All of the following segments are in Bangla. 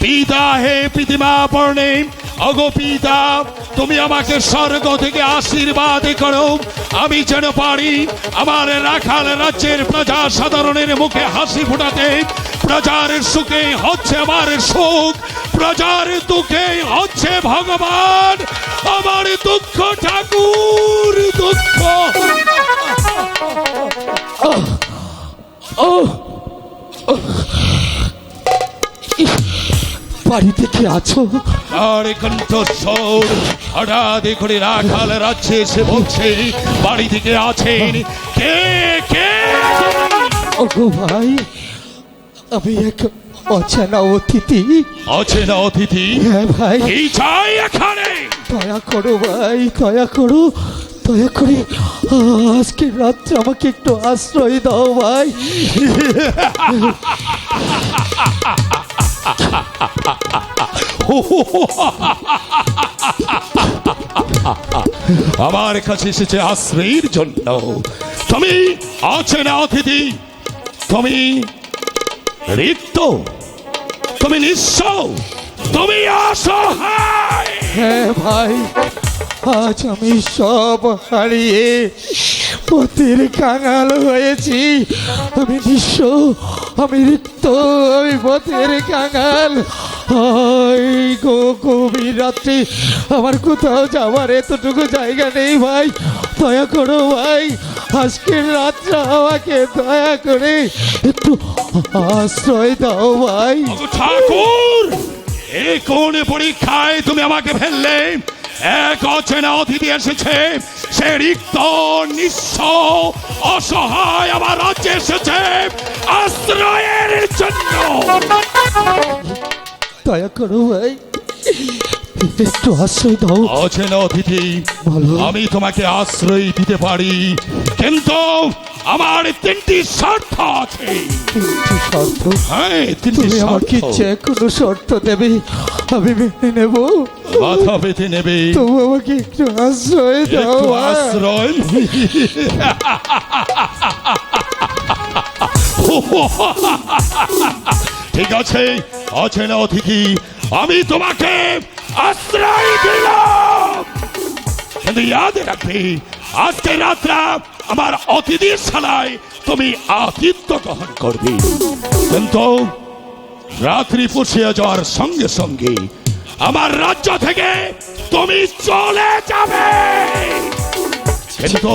পিতা হে পৃথিমা পর্ণে অগো পিতা, তুমি আমাকে স্বর্গ থেকে আশীর্বাদ করো। আমি যেন পারি আমার রাখাল রাজ্যের প্রজা সাধারণের মুখে হাসি ফোটাতে। প্রজার সুখে হচ্ছে আমার সুখ, প্রজার দুঃখে হচ্ছে ভগবান। আমার দুঃখ ঠাকুর, দুঃখ। বাড়িতে কি আছো? আর কণ্ঠস্বর হঠাৎ করে রাখাল রাজ্যে এসে বলছে বাড়ি থেকে আছেন? কে কে? ওগো ভাই আমি এক অচেনা অতিথি। অচেনা অতিথি? হ্যাঁ ভাই। কি চাই এখানে? দয়া করো ভাই দয়া করো। দয়া করে আজকে রাত্রে আমাকে একটু আশ্রয় দাও ভাই। আমার কাছে এসেছে আশ্রয়ের জন্য। তুমি আছে না অতিথি? তুমি রিক্ত? তুমি নিঃস্ব? তুমি অসহায়? হ্যাঁ ভাই, আজ আমি সব হারিয়ে পথের কাঙাল হয়েছি। আমি নিঃস্ব, আমি রিক্ত, আমি পথের কাঙাল। হায় গো গভীর রাত্রি, আমার কোথাও যাওয়ার এতটুকু জায়গা নেই ভাই, দয়া করো ভাই, আজকের রাত্রে আমাকে দয়া করে একটু আশ্রয় দাও ভাই। ঠাকুর এই কোন পরীক্ষায় তুমি আমাকে ফেললে। এক অচেনা অতিথি এসেছে, সে রিক্ত, নিঃস্ব, অসহায় আমার রাজ্যে এসেছে। আশ্রয়ের জন্য। দয়া করো ভাই। একটু আশ্রয় দাও। অচেনা অতিথি আমি তোমাকে আশ্রয় দিতে পারি। কিন্তু আমার তিনটি শর্ত আছে। তিনটি শর্ত? হ্যাঁ তিনটি শর্ত। যে কোনো শর্ত দেবে? আমি মেনে নেব। মাথা পেতে নেবে। তবু আমাকে একটু আশ্রয় দাও আশ্রয়। ঠিক আছে অচেনা অতিথি আমি তোমাকে আশ্রয় দিলাম। কিন্তু ইয়াদ রাখবি আজকে রাত্রা আমার অতিথির শালায় তুমি আতিথ্য গ্রহণ করবি। কিন্তু রাত্রি পুষিয়ে যাওয়ার সঙ্গে সঙ্গে আমার রাজ্য থেকে তুমি চলে যাবে। কিন্তু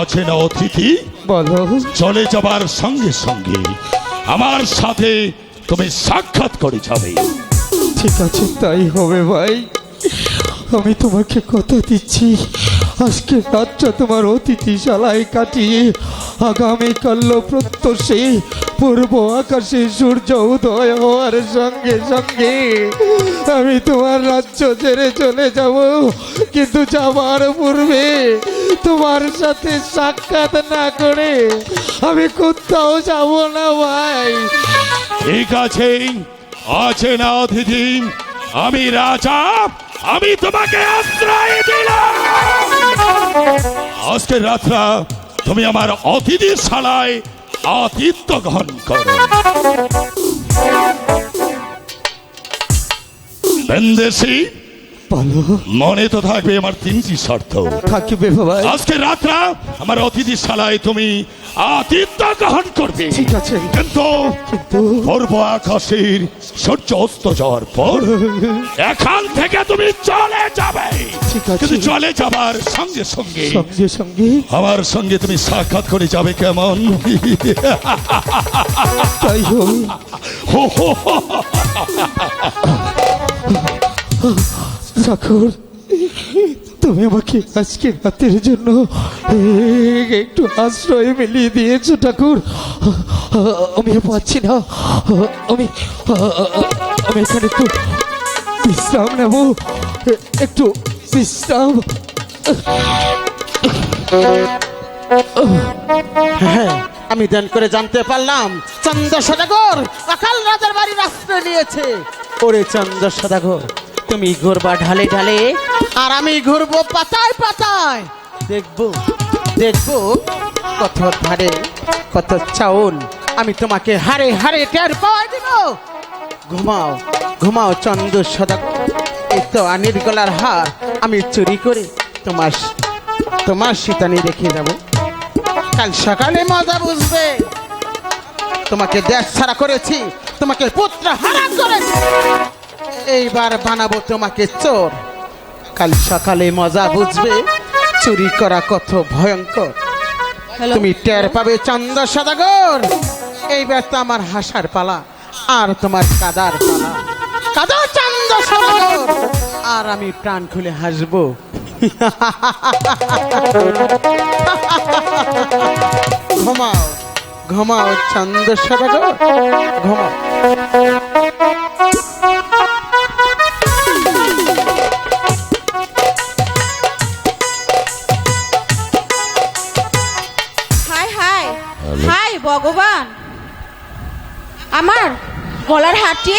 আছে না অতিথি? বলো চলে যাবার সঙ্গে সঙ্গে আমার সাথে তুমি সাক্ষাৎ করে যাবে ঠিক আছে, তাই হবে ভাই। আমি তোমাকে কথা দিচ্ছি। আজকে রাতটা তোমার অতিথিশালায় কাটিয়ে আগামীকাল প্রত্যসে পূর্ব আকাশে সূর্য উদয় হওয়ার সঙ্গে সঙ্গে আমি তোমার রাজ্য ছেড়ে চলে যাব। কিন্তু যাবার পূর্বে তোমার সাথে সাক্ষাৎ না করে আমি কোথাও যাব না ভাই। ঠিক আছে আছে না অতিথি। আমি রাজা। আমি তোমাকে আশ্রয় দিলাম। আজকে রাত্রা তুমি আমার অতিথি শালায় আতিথ্য গ্রহণ করো। বেন্দেশি বলো মনে তো থাকবে আমার তিনটি শর্ত থাকিবে ভাই আজকে রাত্রা আমার অতিথির শালায় তুমি আতিথ্য গ্রহণ করবে ঠিক আছে কিন্তু পূর্ব আকাশের সূর্য অস্ত যাওয়ার পর এখান থেকে তুমি চলে যাবে ঠিক আছে। কিন্তু চলে যাবার সঙ্গে সঙ্গে সঙ্গে সঙ্গে আমার সঙ্গে তুমি সাক্ষাৎ করে যাবে কেমন তাই হবে হো, হো, ঠাকুর তুমি আমাকে আজকে রাতের জন্য একটু আশ্রয় মিলিয়ে দিয়েছ ঠাকুর। আমি পাচ্ছি না। আমি আমি এখানে একটু বিশ্রাম নেব। একটু বিশ্রাম। হ্যাঁ আমি ধ্যান করে জানতে পারলাম চন্দ্র সদাগর অকাল রাজার বাড়ির আশ্রয় নিয়েছে। ওরে চন্দ্র সদাগর তুমি ঘুরবা ঢালে ঢালে। আর আমি ঘুরবো পাতায় পাতায়। দেখব দেখব কত ধারে কত চাউল। আমি তোমাকে হারে হারে টের পাওয়া দিব। ঘুমাও ঘুমাও চন্দ্র সদাগর এই তো আনির গলার হার। আমি চুরি করে তোমার তোমার শীতানি রেখে যাব। কাল সকালে মজা বুঝবে। তোমাকে দেশ ছাড়া করেছি তোমাকে পুত্র হারা করেছি। এইবার বানাবো তোমাকে চোর। কাল সকালে মজা বুঝবে চুরি করা কত ভয়ঙ্কর। তুমি টের পাবে চন্দ্র সদাগর। এইবার তো আমার হাসার পালা আর তোমার কাদার পালা। কাদা চন্দ্র সদাগর। আর আমি প্রাণ খুলে হাসবো। ঘুমাও ঘুমাও চন্দ্র সদাগর ঘুমাও। ভগবান। আমার গলার হাতটি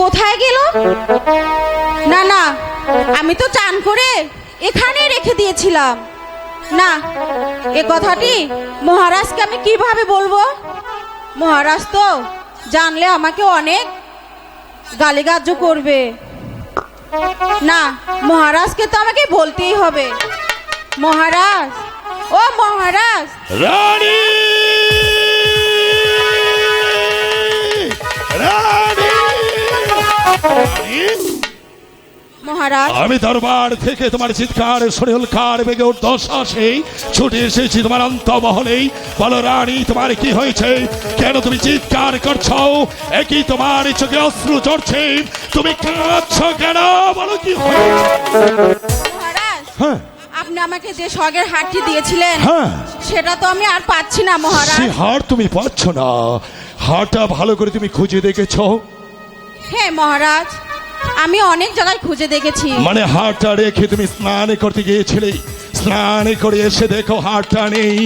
কোথায় গেল? না না, আমি তো চান করে এখানে রেখে দিয়েছিলাম। না, এ কথাটি মহারাজকে আমি কীভাবে বলব? মহারাজ তো জানলে আমাকে অনেক গালিগাজ্য করবে। না, মহারাজকে তো আমাকে বলতেই হবে। মহারাজ, ও মহারাজ। রানী! মহারাজ। আমি দরবার থেকে তোমার চিৎকার শরীরকার বেগে দশ আসে। ছুটে এসেছি তোমার অন্তমহলেই। বলো রানী তোমার কি হয়েছে? কেন তুমি চিৎকার করছ? একই তোমার চোখে অশ্রু চড়ছে তুমি কাঁদছ কেন? বলো কি হ্যাঁ। আপনি আমাকে যে স্বর্গের হাটটি দিয়েছিলেন হ্যাঁ। সেটা তো আমি আর পাচ্ছি না মহারাজ। হার তুমি পাচ্ছ না। হারটা ভালো করে তুমি খুঁজে দেখেছ? হ্যাঁ মহারাজ আমি অনেক জায়গায় খুঁজে দেখেছি। মানে হাটটা রেখে তুমি স্নান করতে গিয়েছিলে। স্নান করে এসে দেখো হাটটা নেই।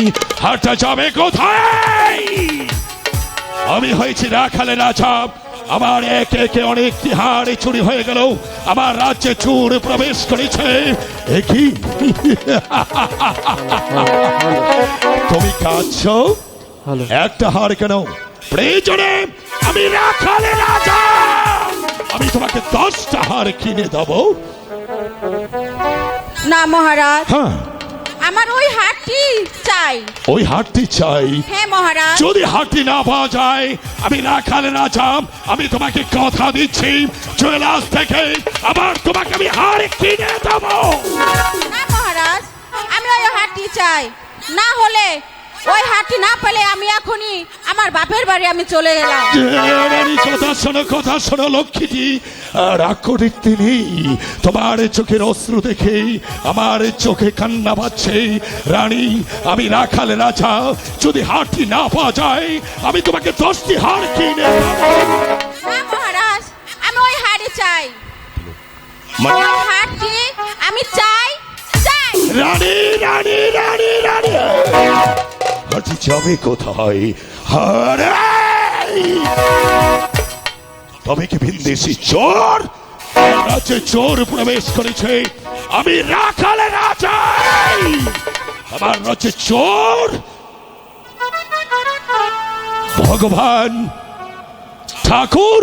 হাটটা যাবে কোথায়? আমি হয়েছি রাখালে রাজাব আমার একে একে অনেক হাড়ে চুরি হয়ে গেল। আমার রাজ্যে চুর প্রবেশ করেছে। একই তুমি কাঁদছ? একটা হাড় কেন? প্রয়োজনে আমি রাখালে রাজা। আমি তোমাকে দশটা হাড় কিনে দেবো। না মহারাজ। হ্যাঁ। আমার ওই হাটটি চাই। ওই হাটটি চাই। হ্যাঁ মহারাজ। যদি হাটটি না পাওয়া যায় আমি না খালে না চাম আমি তোমাকে কথা দিচ্ছি। জুয়েলার্স থেকে। আবার তোমাকে আমি হাড় কিনে দেবো। না মহারাজ আমি ওই হাটটি চাই। না হলে ওই হাটটি না পেলে আমি এখনই আমার বাপের বাড়ি আমি চলে গেলাম। রানী কথা শোনো কথা শোনো লক্ষ্মীটি রাগ করে তিনি তোমার চোখের অশ্রু দেখে আমার চোখে কান্না পাচ্ছে। রানী আমি রাখালে রাজা যদি হাটটি না পাওয়া যায় আমি তোমাকে দশটি হাড় কিনে না মহারাজ আমি ওই হাড়ি চাই। মানে? ওই আমি চাই চাই। রানী রানী রানী রানী। হাঁটি যাবে কোথায়? হারে তবে কি ভিনদেশি চোর? রাজ্যে চোর প্রবেশ করেছে। আমি রাখালে রাজাই আমার রাজ্যে চোর? ভগবান! ঠাকুর,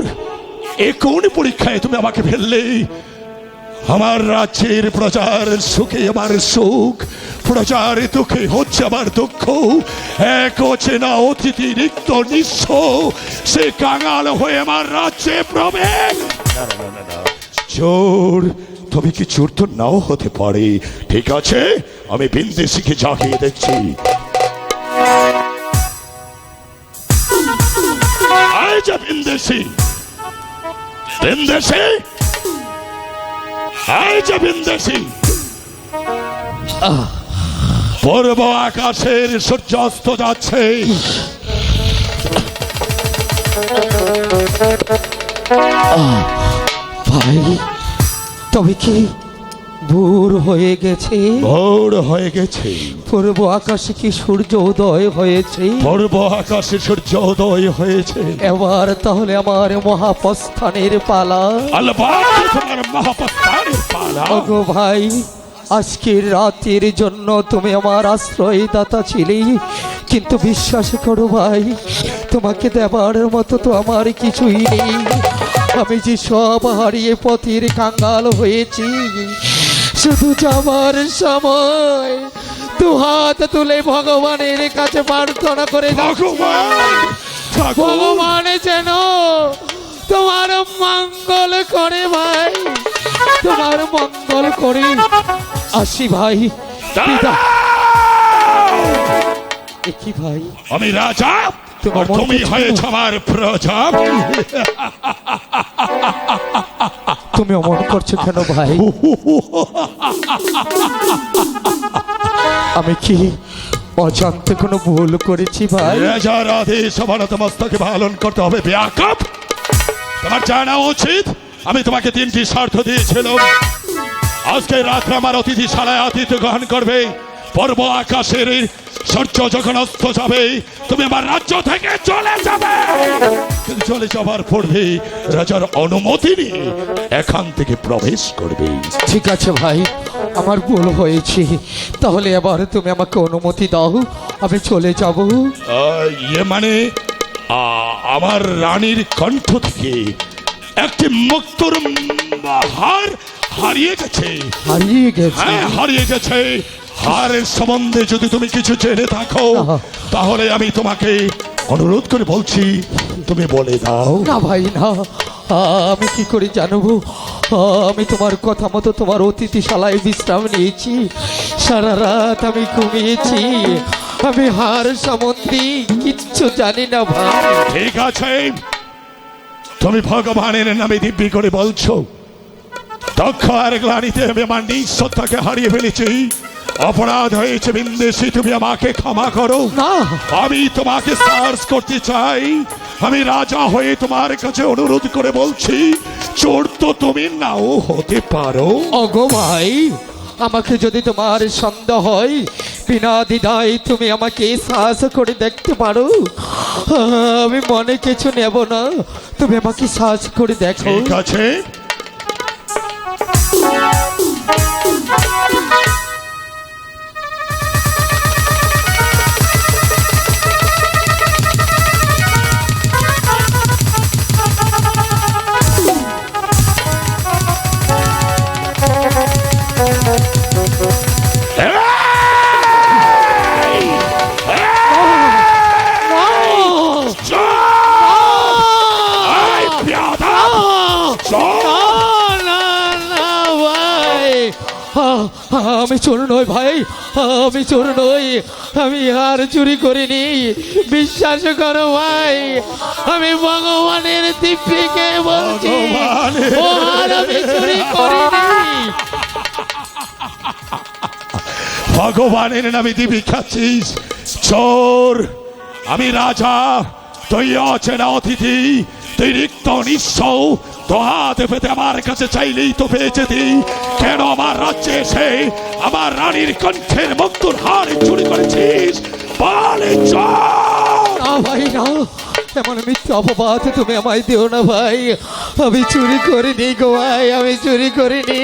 এ কোন পরীক্ষায় তুমি আমাকে ফেললে? আমার রাজ্যের প্রচার সুখে, আমার সুখ। প্রজার দুঃখে হচ্ছে আমার দুঃখ। এক অচেনা অতিথি, নিত্য নিঃস্ব। সে কাঙাল হয়ে আমার রাজ্যে প্রবেশ। চোর তবে কি চোর তো নাও হতে পারে? ঠিক আছে, আমি বিন্দেশিকে জাগিয়ে দেখছি বিন্দেশি বিন্দেশি আয় যে বিন্দেশি পূর্ব আকাশের সূর্যাস্ত যাচ্ছে। ভাই তবে কি ভোর হয়ে গেছে। ভোর হয়ে গেছে। পূর্ব আকাশে কি সূর্য উদয় হয়েছে? পূর্ব আকাশে সূর্য উদয় হয়েছে। এবার তাহলে আমার মহাপ্রস্থানের পালা। ওগো ভাই আজকের রাতের জন্য তুমি আমার আশ্রয় দাতা ছিলে। কিন্তু বিশ্বাস করো ভাই তোমাকে দেবার মতো তো আমার কিছুই নেই। আমি যে সব হারিয়ে পথের কাঙ্গাল হয়েছি। শুধু যাবার সময় দু হাত তুলে ভগবানের কাছে প্রার্থনা করে। ভগবান যেন তোমার মঙ্গল করে ভাই তোমার মঙ্গল করে। আসি ভাই কি ভাই। আমি রাজা তুমি হয়েছ আমার প্রজা। তুমি অমন করছ কেন ভাই? আমি কি অজান্তে কোনো ভুল করেছি ভাই? আদেশ অবনত মস্তকে পালন করতে হবে ব্যাকআপ তোমার জানা উচিত, আমি তোমাকে তিনটি শর্ত দিয়েছিলাম। আজকে রাত্রে আমার অতিথিশালায় আতিথ্য গ্রহণ করবে, পর্ব আকাশের সূর্য যখন অস্ত যাবে তুমি আমার রাজ্য থেকে চলে যাবে। কিন্তু চলে যাবার পূর্বে রাজার অনুমতি নিয়ে এখান থেকে প্রবেশ করবে। ঠিক আছে ভাই আমার ভুল হয়েছে। তাহলে এবার তুমি আমাকে অনুমতি দাও আমি চলে যাব। ইয়ে মানে আমার রানীর কণ্ঠ থেকে একটি মুক্তর হার হারিয়ে গেছে। হারিয়ে গেছে? হ্যাঁ হারিয়ে গেছে। হারের সম্বন্ধে যদি তুমি কিছু জেনে থাকো তাহলে আমি তোমাকে অনুরোধ করে বলছি তুমি বলে দাও। না ভাই না। আমি কি করে জানব? আমি তোমার কথা মতো তোমার অতিথিশালায় বিশ্রাম নিয়েছি। সারা রাত আমি ঘুমিয়েছি। আমি হার সম্বন্ধে কিচ্ছু জানি না ভাই। ঠিক আছে। তুমি ভগবানের নামে দিব্যি করে বলছো দক্ষ আর গ্লানিতে আমি আমার নিঃসত্তাকে হারিয়ে ফেলেছি। অপরাধ হয়েছে বিন্দেশি তুমি আমাকে ক্ষমা করো। না। আমি তোমাকে সার্চ করতে চাই। আমি রাজা হয়ে তোমার কাছে অনুরোধ করে বলছি চোর তো তুমি নাও হতে পারো। অগো ভাই আমাকে যদি তোমার সন্দেহ হয় বিনা দ্বিধায় তুমি আমাকে সাহস করে দেখতে পারো। আমি মনে কিছু নেব না তুমি আমাকে সাহস করে দেখো। ঠিক আছে। আমি চোর নই ভাই আমি চোর নই আমি আর চুরি করিনি বিশ্বাস করো ভাই আমি ভগবানের দিব্যিকে বলছি আমি চুরি করিনি ভগবানের নামে দিবি খাচ্ছিস। চোর, আমি রাজা, তুই অচেনা অতিথি, তুই রিক্ত নিঃস্ব হাতে পেতে আমার কাছে চাইলেই তো পেয়ে যেতি। কেন আমার রাজ্যে এসে আমার রানীর কণ্ঠের মুক্তুর হার চুরি করেছিস? বলে ভাই, না। এমন মিথ্যা অপবাদ তুমি আমায় দিও না ভাই। আমি চুরি করিনি গো ভাই, আমি চুরি করিনি।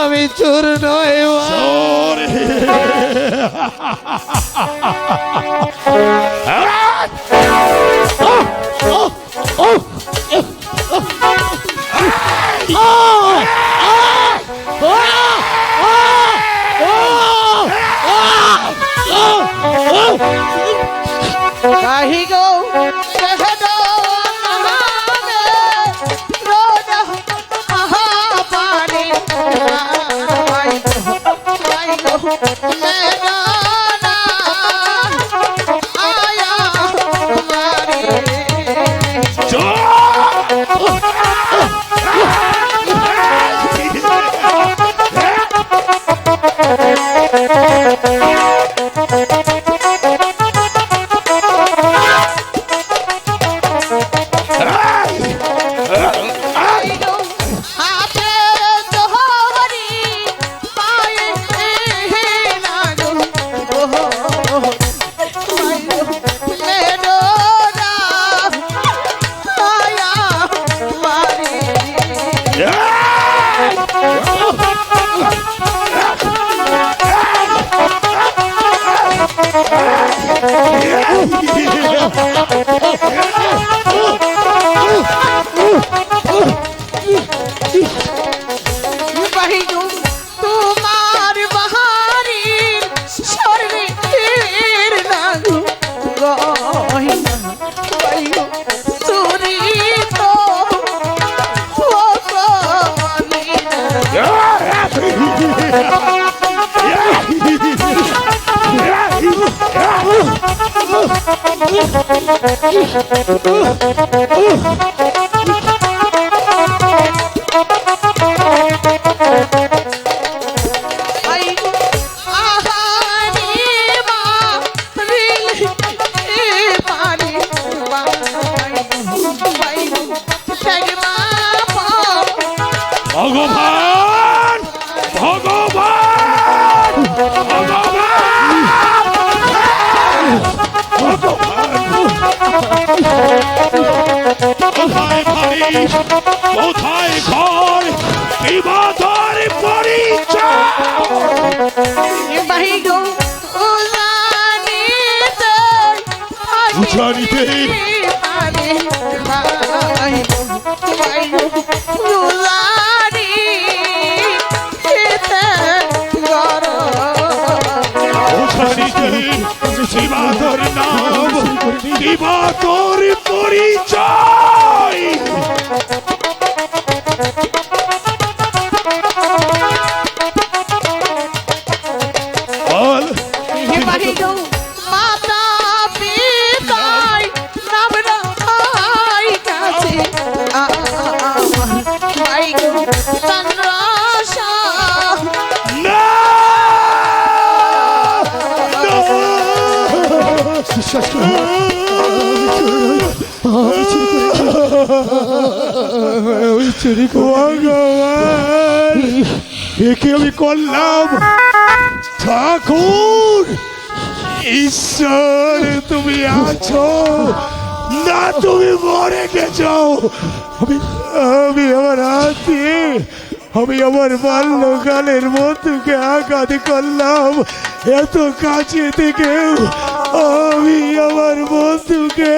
আমি চোর নয় ভাই চোর কাহি গো বাইগো কোথায় ঘর? বিবাদর পরিচয়। উজানিতে? নাম বিবাদর পরিচয়। একে আমি করলাম। ঠাকুর, ঈশ্বর, তুমি আছো। না, তুমি মরে গেছো। আমি আমি আমার হাত, আমি আমার বাল্যকালের বন্ধুকে আঘাত করলাম। এত কাছে থেকেও আমি আমার বন্ধুকে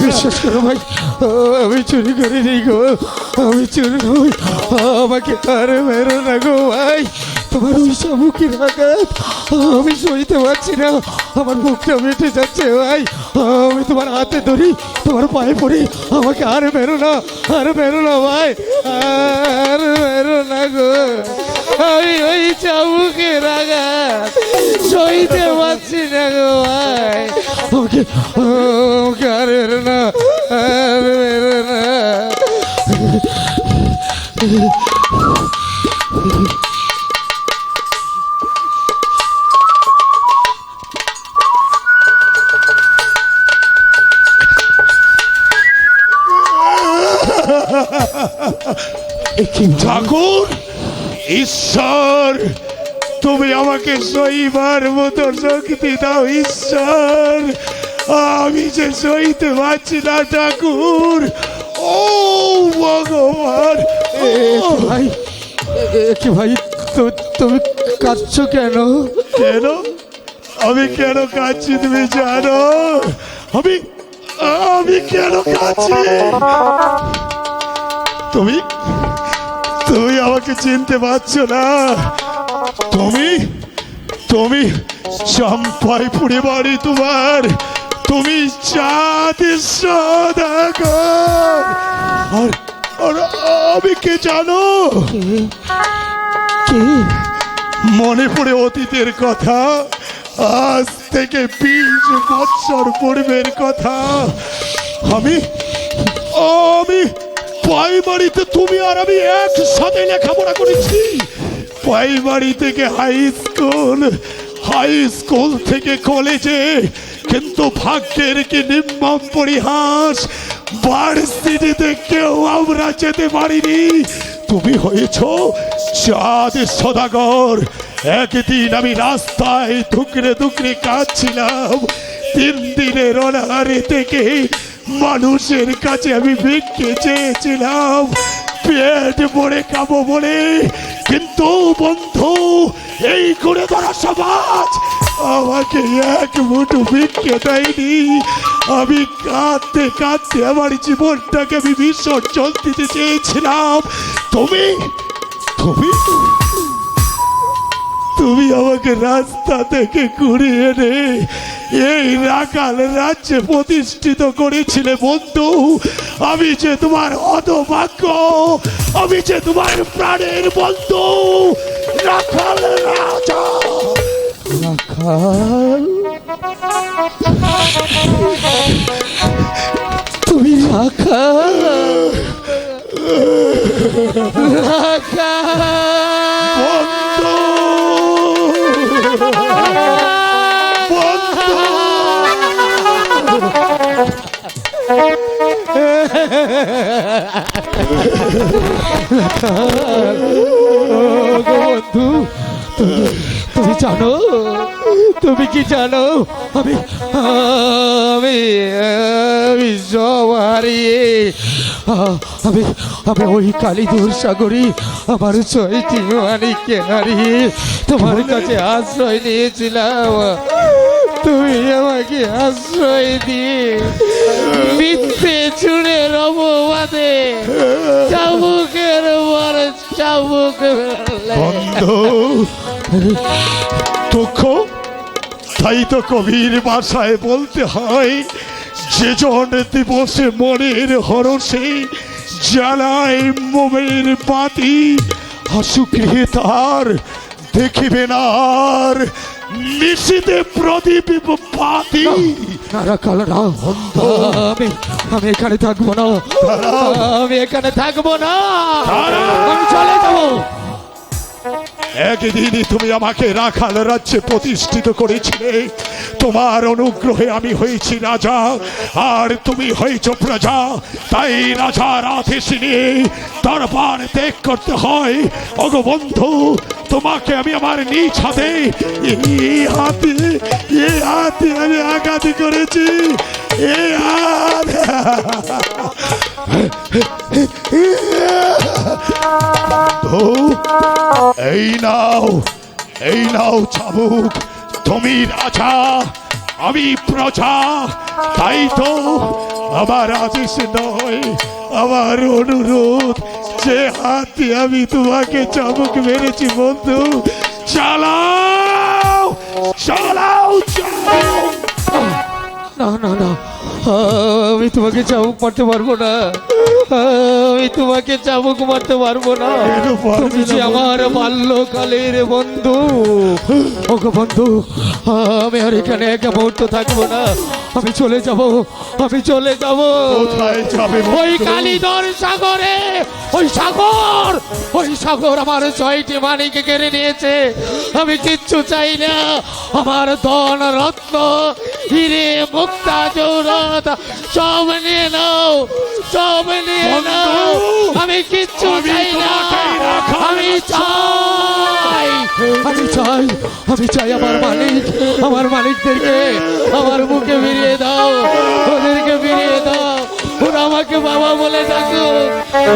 বিশ্বাস করো ভাই আমি চুরি করিনি গো, আমি চুরি করি আমাকে আর মেরো না গো ভাই। তোমার ওই শামুকের আঘাত, আমি সইতে পারছি না। আমার বুকটা মেটে যাচ্ছে ভাই। আমি তোমার হাতে ধরি, তোমার পায়ে পড়ি। আমাকে আর মেরো না, আর মেরো না ভাই, আর মেরো না গো। আমি ওই চাবুকের আঘাত সইতে পারছি না গো ভাই। আমাকে আর মেরো না না। ঠাকুর! ঈশ্বর তুমি আমাকে সইবার মতো শক্তি দাও ঈশ্বর। আমি যে সইতে পারছি না ঠাকুর ও ভগবান ভাই কি ভাই তু- তুমি কাঁদছো কেন? কেন? আমি কেন কাঁদছি তুমি জানো? আমি আমি কেন কাঁদছি? তুমি তুমি আমাকে চিনতে পারছ না। তুমি তুমি চম্পাই পুড়ে বাড়ি তোমার। তুমি সদাগর। আর আর আমি কে জানো? মনে পড়ে অতীতের কথা। আজ থেকে বিশ বছর পূর্বের কথা। আমি আমি প্রাইমারিতে তুমি আর আমি একসাথে লেখাপড়া করেছি। প্রাইমারি থেকে হাই স্কুল হাই স্কুল থেকে কলেজে কিন্তু ভাগ্যের কি নিম্নম পরিহাস ভার্সিটিতে কেউ আমরা যেতে পারিনি। তুমি হয়েছ চাঁদ সদাগর। একদিন আমি রাস্তায় ধুকরে ধুকরে কাঁদছিলাম। তিন দিনের অনাহারে থেকে মানুষের কাছে আমি ভিক্ষে চেয়েছিলাম, পেট ভরে খাব বলে। কিন্তু বন্ধু, এই করে ধরা সমাজ আমাকে এক মুঠো ভিক্ষে দেয়নি। আমি কাঁদতে কাঁদতে আমার জীবনটাকে আমি বিসর্জন দিতে চেয়েছিলাম। তুমি তুমি তুমি আমাকে রাস্তা থেকে ঘুরিয়ে এনে এই রাকাল রাজ্যে প্রতিষ্ঠিত করেছিলে বন্ধু। আমি যে তোমার অধভাগ্য, আমি যে তোমার প্রাণের বন্ধু। রাখাল রাজা। রাখাল। তুমি রাখাল। রাখাল। বন্ধু, তুমি জানো, তুমি কি জানো? আমি আমি আমি সব আমি আমি ওই কালীদুর সাগরী, আমার ছয়টি মানিককে হারিয়ে তোমার কাছে আশ্রয় নিয়েছিলাম। তুমি আমাকে আশ্রয় দিয়ে মিথ্যে চুড়ে রববাদে চাবুকের বড় চাবুক বন্ধু। দুঃখ। তাই তো কবির ভাষায় বলতে হয় যে জন দিবসে মনের হরসে জ্বালায় মোমের পাতি হাসুগৃহে তার, দেখিবে না আর নিশিতে প্রদীপ পাতি রাখাল না আমি আমি এখানে থাকব না। আমি এখানে থাকব না। আমি চলে যাব। একদিনই তুমি আমাকে রাখাল রাজ্যে প্রতিষ্ঠিত করেছিলে। তোমার অনুগ্রহে আমি হয়েছি রাজা, আর তুমি হয়েছ প্রজা। তাই রাজার আদেশ নিয়ে দরবার ত্যাগ করতে হয়। অগো বন্ধু, তোমাকে আমি আমার নিজ হাতে হাতে, এ হাতে আমি আঘাত করেছি। এ এই নাও এই নাও চাবুক, তুমি রাজা, আমি প্রজা, তাই তো আমার আদেশ নয় আমার অনুরোধ, যে হাতে আমি তোমাকে চাবুক মেরেছি বন্ধু, চালাও চালাও না না না আমি তোমাকে চাবুক মারতে পারব না। আমি তোমাকে চাবুক মারতে পারব না। তুমি যে আমার বাল্যকালের বন্ধু। ওগো বন্ধু আমি আর এখানে একটা মুহূর্ত থাকব না। আমি চলে যাব আমি চলে যাব। কোথায় যাবে ওই? কালীধর সাগরে ওই সাগর ওই সাগর আমার ছয়টি মানিকে কেড়ে নিয়েছে। আমি কিচ্ছু চাই না আমার ধন রত্ন হিরে মুক্তা জৌরত সব নিয়ে নাও সব নিয়ে নাও। আমি কিচ্ছু চাই না আমি চাই আমি চাই আমি চাই আমার মালিক আমার মালিকদেরকে আমার মুখে ফিরিয়ে দাও, ওদেরকে ফিরিয়ে দাও। ওরা আমাকে বাবা বলে ডাকো।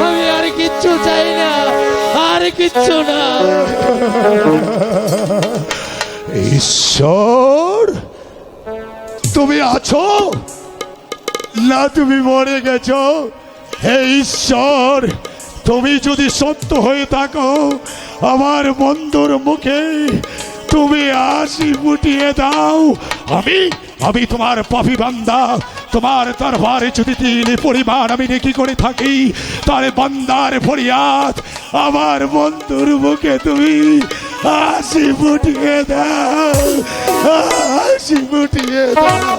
আমি আর কিচ্ছু চাই না, আর কিচ্ছু না। ঈশ্বর, তুমি আছো? না, তুমি মরে গেছ। হে ঈশ্বর, তুমি যদি সত্য হয়ে থাকো, আমার বন্ধুর মুখে তুমি আসি ফুটিয়ে দাও। আমি আমি তোমার পাপি বান্দা। তোমার দরবারে যদি তিল পরিমাণ আমি নেকি করে থাকি, তার বান্দার ফরিয়াদ আমার বন্ধুর মুখে তুমি হাসি ফুটিয়ে দাও, হাসি ফুটিয়ে দাও।